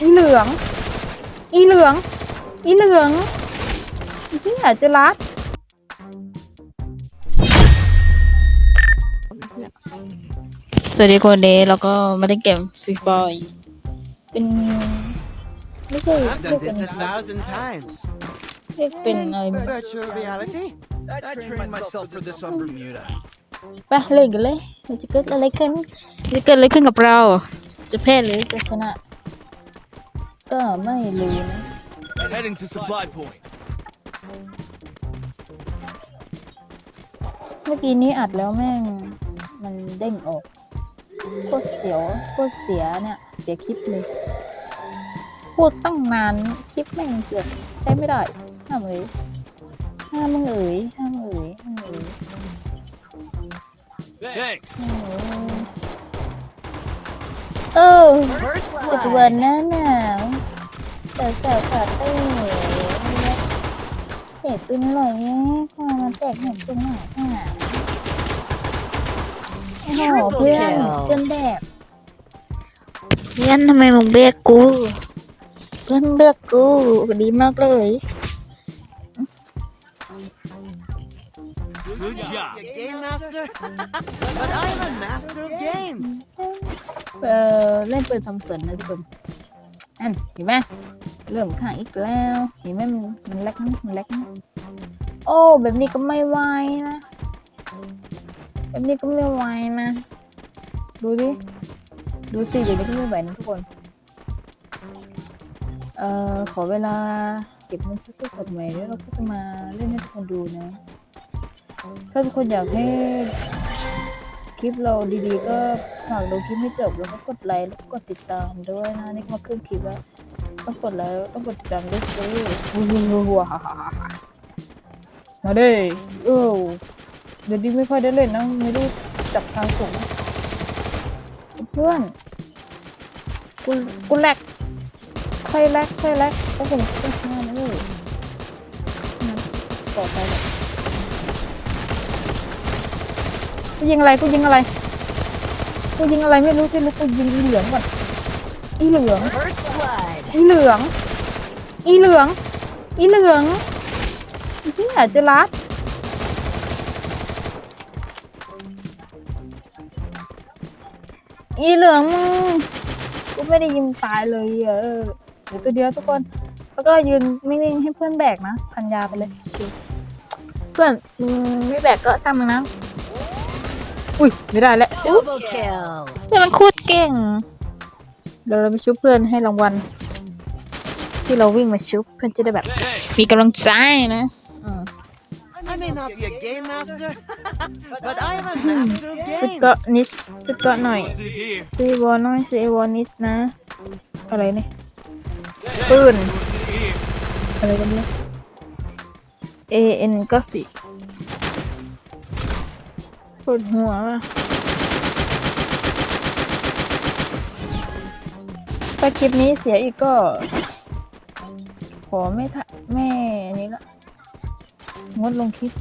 อีเหลือง อีเหลือง อีเหลืองอีเหี้ยเจะรัดสวัสดีคนเดย์แล้วก็มาเล่นเกมฟรีบอยเป็นไม่ใช่ I've เรียก done เป็น this a thousand times. เรียกเป็นอะไร Virtual reality? I trained myself for this on Bermuda. ไปเล่นกันเลยมันจะเกิดอะไรขึ้นจะเกิดอะไรขึ้นกับเรา จะแพ้หรือจะชนะ ก็ไม่รู้นะ Heading to supply point. เมื่อกี้นี้อัดแล้วแม่ง มันเด้งออกโคตรเสียวโคตรเสียเนี่ย เสียคลิปเลย พูดตั้งนานคลิปแม่งเสือกใช้ไม่ได้ห้ามเอ๋ยห้ามมึงเอ๋ยห้ามเอ๋ยห้ามเอ๋ย Thanks. เออสุดวันนั้นน่ะสาว สาวๆขาเต้เตะตุ้นเลยพอมาแตกเห็นตุ้นหน่อยค่ะโอ้โหเพื่อนเพื่อนแบบเพื่อนทำไมมึงเรียกกู เพื่อนเรียกกูดีมากเลยเออเล่นปืนทำสนนะทุกคน อันเห็นไหมเริ่มข้างอีกแล้ว เห็นไหมมันมันเล็กนะมันเล็กนะโอ้แบบนี้ก็ไม่ไหวนะ แบบนี้ก็ไม่ไหวนะ ดูดิ ดูสิเดี๋ยวนี้ก็ไม่ไหวนะทุกคน เอ่อขอเวลาเก็บเงินซื้อสดใหม่แล้วเราก็จะมาเล่นให้ทุกคนดูนะ ถ้าทุกคนอยากให้ ลิปเราดีๆ ก็ฝากดูคลิปให้จบแล้วก็กดไลค์แล้วก็กดติดตามด้วยนะนี่ก็มาครึ่งคลิปแล้วต้องกดไลค์ต้องกดติดตามด้วยสิว้าวมาเดิเออเดี๋ยวนี้ไม่ค่อยได้เล่นนะไม่รู้จับทางสูงเพื่อนกูกูแลกค่อยแลกค่อยแลกโอ้โหเป็นงานเลยนะปลอดภัยเล ยิงอะไรกูยิงอะไรกูยิงอะไรไม่รู้ที่รู้กูยิงอีเหลืองก่อนอีเหลือง First blood. อีเหลือง อีเหลือง อีเหลืองอีเหี้ยเจะรัดอีเหลืองมึงกูไม่ได้ยิงตายเลยเออเดี๋ยวตัวเดียวทุกคน แล้วก็ยืนนิ่งๆให้เพื่อนแบกนะ พันยาไปเลยชิวๆเพื่อนมึงไม่แบกก็ช่างมึงนะ อุ้ยไม่ได้แล้วอุ๊ย Double kill. เพื่อนมันโคตรเก่ง เดี๋ยวเราไปชุบเพื่อนให้รางวัล ที่เราวิ่งมาชุบเพื่อนจะได้แบบ Thanks. มีกำลังใจนะ อืม I may not be a game master, but I'm a master of ชุด games. เกาะนิสชุดเกาะหน่อย This is here. ซีวอลหน่อยซีวอลนิสนะ อะไรเนี่ยปืน This is here. อะไรกันเนี่ย A N ก็สิ ปวดหัวถ้าคลิปนี้เสียอีกก็ ขอไม่ทะไม่อันนี้ละงดลงคลิป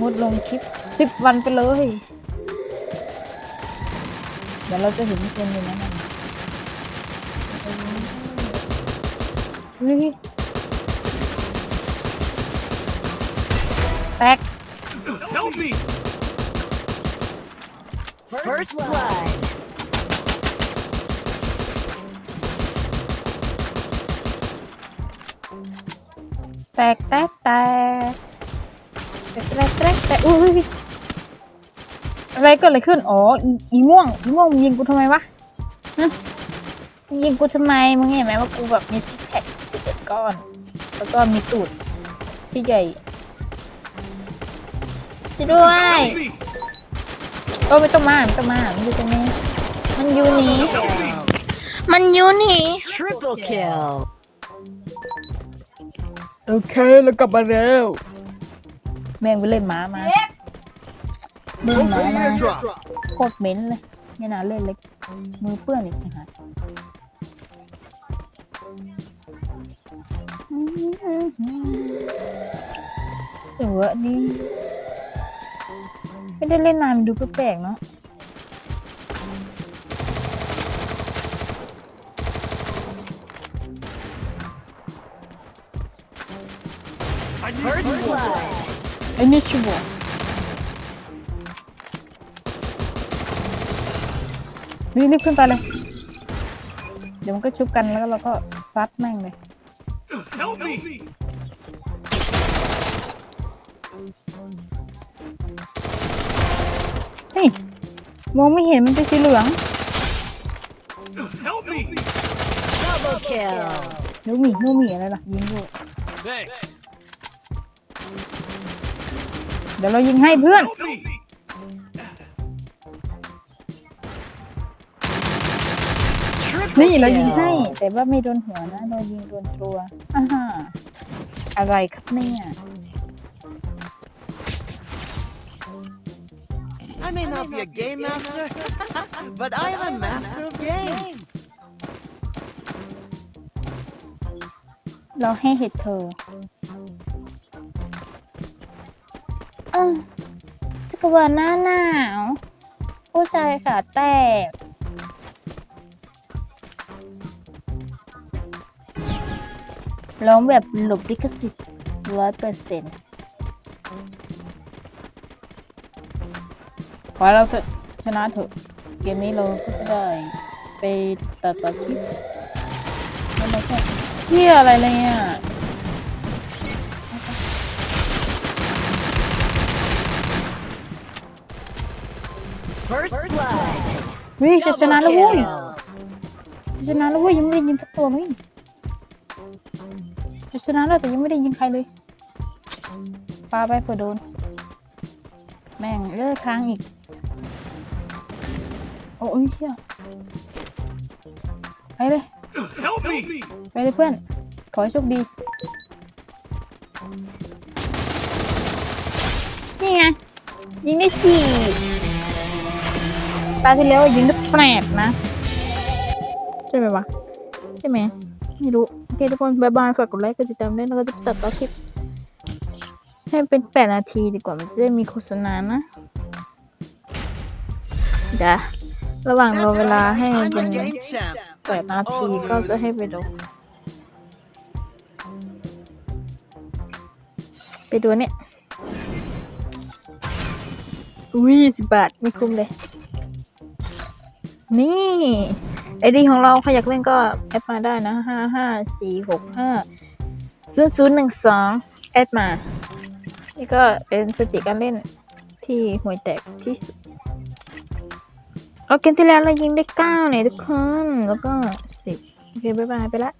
งดลงคลิปสิบวันไปเลย เดี๋ยวเราจะเห็นคนอยู่นั้นน่ะเฮ้ยแตก Help me. First blood. แตกแตกแตกแตกแตกแตกแตกอุ้ยอะไรเกิดอะไรขึ้น อ๋ออีอีม่วง อีม่วงมึงยิงกูทำไมวะฮะมึงยิงกูทำไม มึงเห็นไหมว่ากูแบบมีซิกแพคสิบเอ็ดก้อน แล้วก็มีตูดที่ใหญ่ ช่วยด้วย Help me. โอ้ไม่ต้องมาไม่ต้องมามันอยู่ตรงนี้ มันอยู่นี่ Help me. มันอยู่นี่ Triple kill. โอเคแล้วกลับมาแล้วแม่งไปเล่นหมามาเล่นหมามา Airdrop. โคตรเหม็นเลยไม่น่าเล่นเลยมือเปื้อนอีกนะฮะจังหวะนี้ ไม่ได้เล่นนานมัดูแปลกๆเนาะไอ้นี่ชิบะรีบขึ้นไปเลย เดี๋ยวมันก็ชุบกันแล้วเราก็ซัดแม่งเลย เฮ้ยมองไม่เห็นมันเป็นสีเหลือง Help me! Double kill. ลูกหมีลูกหมีอะไรล่ะยิงอยู่ Thanks. เดี๋ยวเรายิงให้เพื่อน Help me! นี่เรายิงให้ แต่ว่าไม่โดนหัวนะเรายิงโดนตัวอ่าฮะอะไรครับเนี่ย I may not be a game master, but I am a master of games. เราให้เหตุเธอ เออจักรวาลหน้าหนาว ผู้ชายขาแตก ร้องแบบหลบลิขสิทธิ์ร้อยเปอร์เซ็นต์ ขอให้เราเถอะชนะเถอะ เกมนี้เราก็จะได้ไปตัดต่อคลิปแล้วเราก็เฮียอะไรเลยอะ First blood. วิจะชนะ Double แล้วเว้ย kill. จะชนะแล้วเว้ยยังไม่ได้ยิงสักตัวเลยจะชนะแล้วแต่ยังไม่ได้ยิงใครเลยปาไปเผื่อโดน แม่งเลิกค้างอีกโอ้ยเฮียไปเลย Help me! ไปเลยเพื่อน ขอให้โชคดี นี่ไง ยิงได้สี่ตาที่แล้วยิงได้แปดนะ ใช่ไหมวะ ใช่ไหม ไม่รู้ โอเคทุกคนบายบายฝากกดไลค์กดติดตามด้วยแล้วก็จะตัดต่อคลิป ให้เป็นแปดนาทีดีกว่ามันจะได้มีโฆษณานะเดี๋ยว ระหว่างรอเวลาให้มันเป็นแปดนาทีก็จะให้ไปดู ไปดูเนี่ย อุ้ยสิบบาทไม่คุ้มเลย นี่ไอดีของเราใครอยากเล่นก็แอดมาได้นะห้าห้าสี่หกห้าศูนย์ศูนย์หนึ่งสองแอดมา นี่ก็เป็นสถิติการเล่นที่ห่วยแตกที่สุด เอาเกมที่แล้วเรายิงได้เก้าเนี่ยทุกคน แล้วก็สิบโอเค บ๊ายบายไปละ